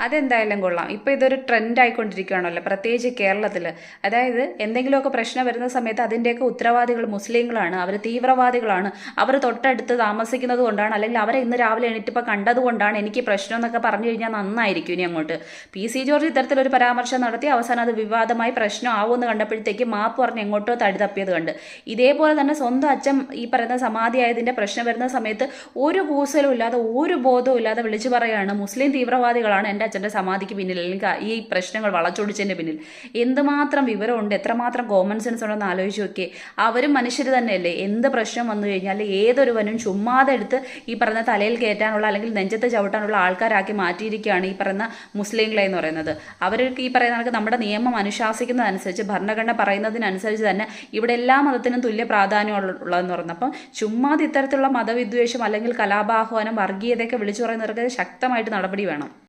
അതെന്തായാലും കൊള്ളാം. ഇപ്പോൾ ഇതൊരു ട്രെൻഡ് ആയിക്കൊണ്ടിരിക്കുകയാണല്ലോ പ്രത്യേകിച്ച് കേരളത്തിൽ അതായത് എന്തെങ്കിലുമൊക്കെ പ്രശ്നം വരുന്ന സമയത്ത് അതിന്റെയൊക്കെ ഉത്തരവാദികൾ മുസ്ലിങ്ങളാണ് അവർ തീവ്രവാദികളാണ് അവർ തൊട്ടടുത്ത് താമസിക്കുന്നത് കൊണ്ടാണ് അല്ലെങ്കിൽ അവരെ ഇന്ന് രാവിലെ എണീറ്റിപ്പോൾ കണ്ടതുകൊണ്ടാണ് എനിക്ക് പ്രശ്നം എന്നൊക്കെ പറഞ്ഞു കഴിഞ്ഞാൽ നന്നായിരിക്കും ഇനി അങ്ങോട്ട്. പി. സി. ജോർജ് ഇത്തരത്തിലൊരു പരാമർശം നടത്തി അവസാനം അത് വിവാദമായി പ്രശ്നം ആവുമെന്ന് കണ്ടപ്പോഴത്തേക്ക് മാപ്പ് പറഞ്ഞ് എങ്ങോട്ടോ തടി തപ്പിയത് കണ്ട്. ഇതേപോലെ തന്നെ സ്വന്തം അച്ഛൻ ഈ പറയുന്ന സമാധിയായതിന്റെ പ്രശ്നം വരുന്ന സമയത്ത് ഒരു കൂസലും ഇല്ലാതെ ഒരു ബോധവും ഇല്ലാതെ വിളിച്ചു പറയുകയാണ് മുസ്ലിം തീവ്രവാദികളാണ് എന്റെ അച്ഛന്റെ സമാധിക്ക് പിന്നിൽ അല്ലെങ്കിൽ ഈ പ്രശ്നങ്ങൾ വളച്ചൊടിച്ചതിന്റെ പിന്നിൽ എന്തുമാത്രം വിവരമുണ്ട്? എത്രമാത്രം കോമൺ സെൻസ് ഉണ്ടെന്ന് ആലോചിച്ച് നോക്കിയേ. അവരും മനുഷ്യർ തന്നെയല്ലേ. എന്ത് പ്രശ്നം വന്നു കഴിഞ്ഞാൽ ഏതൊരുവനും ചുമ്മാതെ എടുത്ത് ഈ പറഞ്ഞ തലയിൽ കയറ്റാനുള്ള അല്ലെങ്കിൽ നെഞ്ചത്ത് ചവിട്ടാനുള്ള ആൾക്കാരാക്കി മാറ്റിയിരിക്കുകയാണ് ഈ പറയുന്ന മുസ്ലിങ്ങളെ എന്ന് പറയുന്നത്. അവർക്ക് ഈ പറയുന്ന കണക്ക് നമ്മുടെ നിയമം അനുശാസിക്കുന്നതനുസരിച്ച് ഭരണഘടന പറയുന്നതിനനുസരിച്ച് തന്നെ ഇവിടെ എല്ലാ മതത്തിനും തുല്യ പ്രാധാന്യമുള്ളതെന്ന് പറയുന്നത്. അപ്പം ചുമ്മാതെ ഇത്തരത്തിലുള്ള മതവിദ്വേഷം അല്ലെങ്കിൽ കലാപാഹ്വാനം വർഗീയതയൊക്കെ വിളിച്ചു പറയുന്നവർക്ക് ശക്തമായിട്ട് നടപടി വേണം.